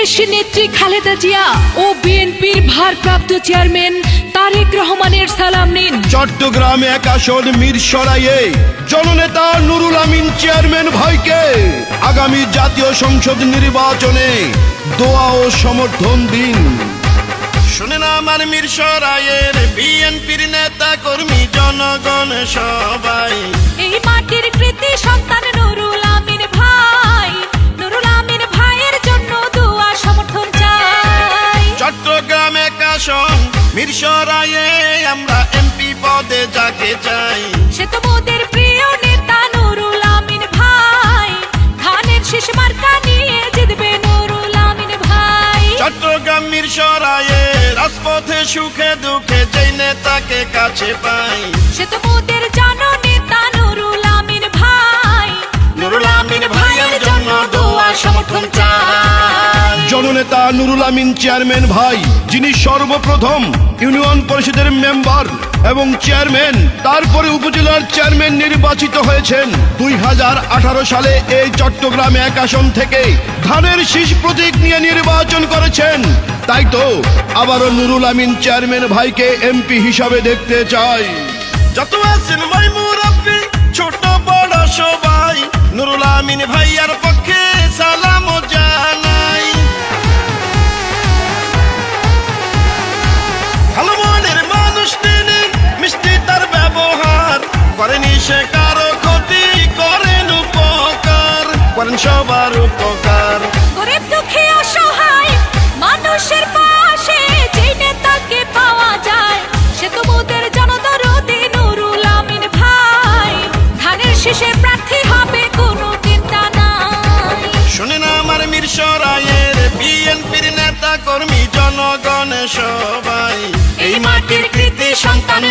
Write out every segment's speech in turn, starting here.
দেশ নেত্রী খালেদা জিয়া ও বিএনপির ভারপ্রাপ্ত চেয়ারম্যান তারেক রহমানের সালাম নিন। চট্টগ্রামে এক আসন মিরসরাইয়ে জননেতা নুরুল আমিন চেয়ারম্যান ভাইকে। আগামী জাতীয় সংসদ নির্বাচনে দোয়া ও সমর্থন দিন। শুনেন আমার মিরসরাইয়ের বিএনপির নেতা কর্মী জনগণ সবাই। আসন মিরসরাইয়ে আমরা এমপি পদে যাকে চাই। সে তো মোদের প্রিয় নেতা নুরুল আমিন ভাই। ধানের শেষ মার্কা নিয়ে জিতবে নুরুল আমিন ভাই। চট্টগ্রাম মিরসরাইয়ে রাজপথে সুখে দুঃখে যেই নেতাকে কাছে পাই। সে তো মোদের নুরুল আমিন চেয়ারম্যান ভাই, যিনি সর্বপ্রথম ইউনিয়ন পরিষদের মেম্বার এবং চেয়ারম্যান, তারপরে উপজেলার চেয়ারম্যান নির্বাচিত হয়েছেন। দুই হাজার আঠারো সালে এই চট্টগ্রাম এক আসন থেকে ধানের শীষ প্রতীক নিয়ে নির্বাচন করেছেন। তাই তো আবারও নুরুল আমিন চেয়ারম্যান ভাইকে এমপি হিসাবে দেখতে চাই। যত আছেন ভাই মুরব্বী, ছোট বড় সবাই, নুরুল আমিন ভাইয়ার সে কারও ক্ষতি করেন উপকার করেন সবার উপকার। গরিব দুঃখী অসহায় মানুষের পাশে যে নেতাকে পাওয়া যায় সে তো মোদের জনদরদি নুরুল আমিন ভাই। ধানের শীষে প্রার্থী হবে কোনো চিন্তা নাই। শুনেন আমার মিরসরাইয়ের বিএনপির নেতা কর্মী জনগণ সবাই এই মাটির কৃতি সন্তান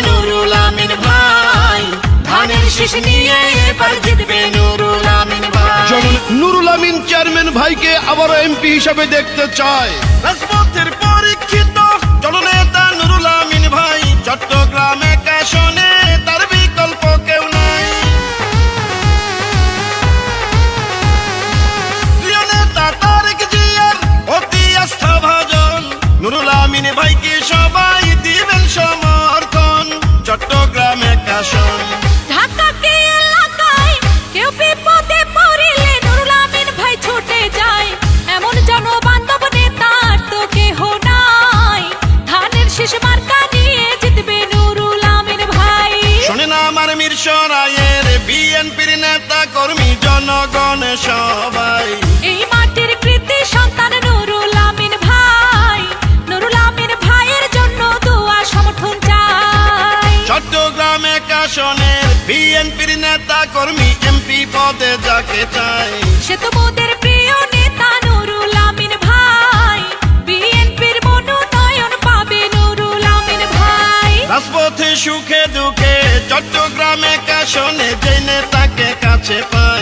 ধানের নিয়ে এবার জিতবে নুরুল আমিন ভাই। নুরুল আমিন চেয়ারম্যান ভাইকে আবার এমপি হিসাবে দেখতে চায়। রাজপথের পরীক্ষিত জননেতা সবাই। এই মাটির কৃতি সন্তান নুরুল আমিন ভাই। নুরুল আমিন ভাইয়ের জন্য দোয়া সমর্থন চাই। চট্টগ্রামে কাশনের বিএনপির নেতা কর্মী এমপি পদে যাকে চাই। সে তো মোদের প্রিয় নেতা নুরুল আমিন ভাই। বিএনপির মনোনয়ন পাবে নুরুল আমিন ভাই। রাজপথে সুখে দুঃখে চট্টগ্রামে কাশনে যে নেতাকে কাছে পাই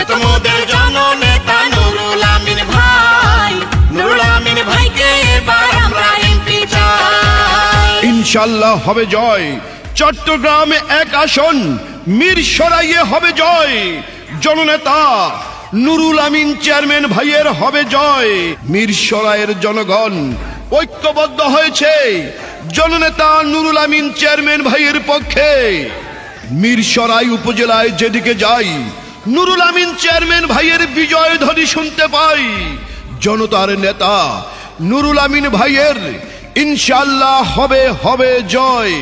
সে তো মোদের জননেতা নুরুল আমিন ভাই। নুরুল আমিন ভাইকে এবার আমরা এমপি চাই। হবে জয়। চট্টগ্রামে এক আসন হবে জয়। জননেতা নুরুল আমিন চেয়ারম্যান ভাইয়ের হবে জয়। মিরসরাইয়ের জনগণ ঐক্যবদ্ধ হয়েছে। জননেতা নুরুল আমিন চেয়ারম্যান ভাইয়ের পক্ষে। মিরসরাই উপজেলায় যেদিকে যাই নুরুল আমিন চেয়ারম্যান ভাইয়ের বিজয় ধ্বনি শুনতে পাই। জনতার নেতা নুরুল আমিন ভাইয়ের ইনশাল্লাহ হবে হবে জয়।